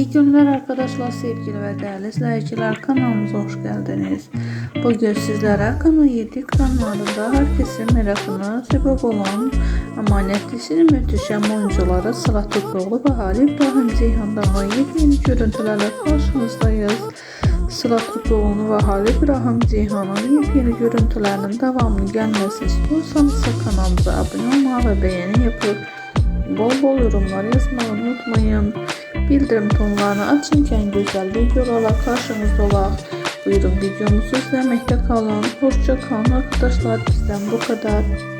İyi günler arkadaşlar, sevgili ve değerli izleyiciler. Kanalımıza hoş geldiniz. Bugün sizlere Kanal 7 ekranlarında herkesin merakına sebep olan Emanet dizinin müthişem oyuncuları Sıla Toproğlu ve Halil İbrahim Ceyhan'dan yeni görüntülerle karşınızdayız. Sıla Toproğlu'nu ve Halil İbrahim Ceyhan'ın yepyeni görüntülerinin devamlı gelmesi istiyorsanız kanalımıza abone olmayı ve beğeni yapıp bol bol yorumlar yazmayı unutmayın. Bildirim butonlarını açın ki, ən gözəl videolarla qarşınızda olaq. Buyurun videomuzu izləməkdə qalın. Hoşça kalın arkadaşlar. Bizdən bu qədər.